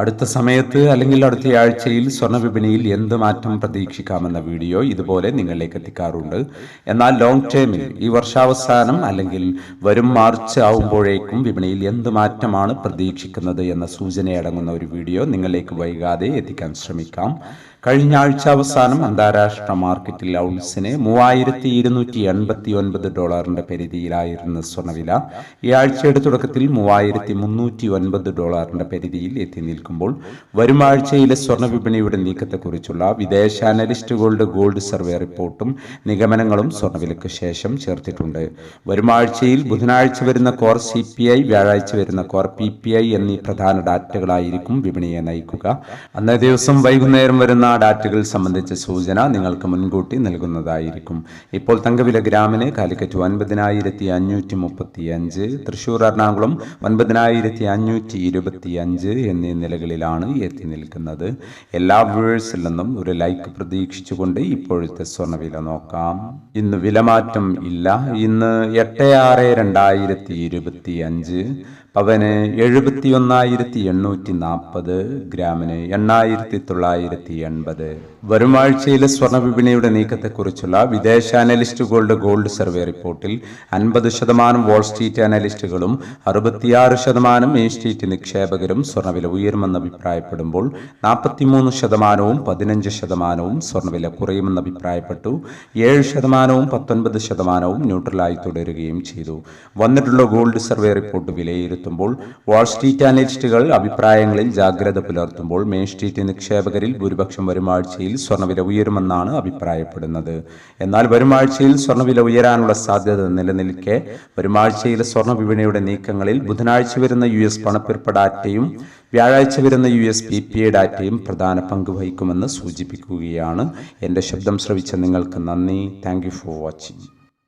അടുത്ത സമയത്ത് അല്ലെങ്കിൽ അടുത്ത ആഴ്ചയിൽ സ്വർണ വിപണിയിൽ എന്ത് മാറ്റം പ്രതീക്ഷിക്കാമെന്ന വീഡിയോ ഇതുപോലെ നിങ്ങളിലേക്ക് എത്തിക്കാറുണ്ട്. എന്നാൽ ലോങ് ടേമിൽ ഈ വർഷാവസാനം അല്ലെങ്കിൽ വരും മാർച്ച് ആവുമ്പോഴേക്കും വിപണിയിൽ എന്ത് മാറ്റമാണ് പ്രതീക്ഷിക്കുന്നത് എന്ന സൂചനയടങ്ങുന്ന ഒരു വീഡിയോ നിങ്ങളിലേക്ക് വൈകാതെ എത്തിക്കാൻ ശ്രമിക്കാം. കഴിഞ്ഞ ആഴ്ച അവസാനം അന്താരാഷ്ട്ര മാർക്കറ്റിൽ ഔൺസിന് മൂവായിരത്തി ഇരുന്നൂറ്റി എൺപത്തി ഒൻപത് ഡോളറിന്റെ പരിധിയിലായിരുന്ന സ്വർണവില ഈ ആഴ്ചയുടെ തുടക്കത്തിൽ മൂവായിരത്തി മുന്നൂറ്റി ഒൻപത് ഡോളറിന്റെ പരിധിയിൽ എത്തി നിൽക്കുമ്പോൾ വരും ആഴ്ചയിലെ വിപണിയുടെ നീക്കത്തെക്കുറിച്ചുള്ള വിദേശ അനലിസ്റ്റുകളുടെ ഗോൾഡ് സർവേ റിപ്പോർട്ടും നിഗമനങ്ങളും സ്വർണവിലയ്ക്ക് ശേഷം ചേർത്തിട്ടുണ്ട്. വരും ആഴ്ചയിൽ ബുധനാഴ്ച വരുന്ന കോർ സി പി ഐ വ്യാഴാഴ്ച വരുന്ന കോർ പി പി ഐ എന്നീ പ്രധാന ഡാറ്റകളായിരിക്കും വിപണിയെ നയിക്കുക. അന്നേ ദിവസം വൈകുന്നേരം വരുന്ന ഡാറ്റകൾ സംബന്ധിച്ച സൂചന നിങ്ങൾക്ക് മുൻകൂട്ടി നൽകുന്നതായിരിക്കും. ഇപ്പോൾ തങ്കവില ഗ്രാമിന് കാലിക്കറ്റ് ഒൻപതിനായിരത്തി അഞ്ഞൂറ്റി മുപ്പത്തി അഞ്ച് തൃശൂർ എറണാകുളം ഒൻപതിനായിരത്തി അഞ്ഞൂറ്റി ഇരുപത്തി അഞ്ച് എന്നീ നിലകളിലാണ് എത്തി നിൽക്കുന്നത്. എല്ലാ വ്യൂവേഴ്സിൽ നിന്നും ഒരു ലൈക്ക് പ്രതീക്ഷിച്ചുകൊണ്ട് ഇപ്പോഴത്തെ സ്വർണവില നോക്കാം. ഇന്ന് വിലമാറ്റം ഇല്ല. ഇന്ന് എട്ട് ആറ് രണ്ടായിരത്തി ഇരുപത്തി അഞ്ച് പവന് എഴുപത്തി ഒന്നായിരത്തി എണ്ണൂറ്റി നാൽപ്പത് ഗ്രാമിന് എണ്ണായിരത്തി തൊള്ളായിരത്തി എൺപത് വരും ആഴ്ചയിലെ സ്വർണ വിപണിയുടെ നീക്കത്തെക്കുറിച്ചുള്ള വിദേശ അനലിസ്റ്റ് ഗോൾഡ് ഗോൾഡ് സർവേ റിപ്പോർട്ടിൽ അൻപത് ശതമാനം വാൾ സ്ട്രീറ്റ് അനലിസ്റ്റുകളും അറുപത്തിയാറ് ശതമാനം മെയിൻ സ്ട്രീറ്റ് നിക്ഷേപകരും സ്വർണവില ഉയരുമെന്ന് അഭിപ്രായപ്പെടുമ്പോൾ നാൽപ്പത്തിമൂന്ന് ശതമാനവും പതിനഞ്ച് ശതമാനവും സ്വർണവില കുറയുമെന്ന് അഭിപ്രായപ്പെട്ടു. ഏഴ് ശതമാനവും പത്തൊൻപത് ശതമാനവും ന്യൂട്രലായി തുടരുകയും ചെയ്തു. വന്നിട്ടുള്ള ഗോൾഡ് സർവേ റിപ്പോർട്ട് വിലയിരുത്തുമ്പോൾ വാൾസ്ട്രീറ്റ് അനലിസ്റ്റുകൾ അഭിപ്രായങ്ങളിൽ ജാഗ്രത പുലർത്തുമ്പോൾ മെയിൻ സ്ട്രീറ്റ് നിക്ഷേപകരിൽ ഭൂരിപക്ഷം വരും ആഴ്ചയിൽ സ്വർണവില ഉയരുമെന്നാണ് അഭിപ്രായപ്പെടുന്നത്. എന്നാൽ വരും ആഴ്ചയിൽ സ്വർണവില ഉയരാനുള്ള സാധ്യത നിലനിൽക്കെ. വരും ആഴ്ചയിലെ സ്വർണ വിപണിയുടെ നീക്കങ്ങളിൽ ബുധനാഴ്ച വരുന്ന യു എസ് പണപ്പെരുപ്പ ഡാറ്റയും വ്യാഴാഴ്ച വരുന്ന U S P P A ഡാറ്റയും പ്രധാന പങ്ക് വഹിക്കുമെന്ന് സൂചിപ്പിക്കുകയാണ്. എന്റെ ശബ്ദം ശ്രവിച്ച നിങ്ങൾക്ക് നന്ദി. Thank for watching.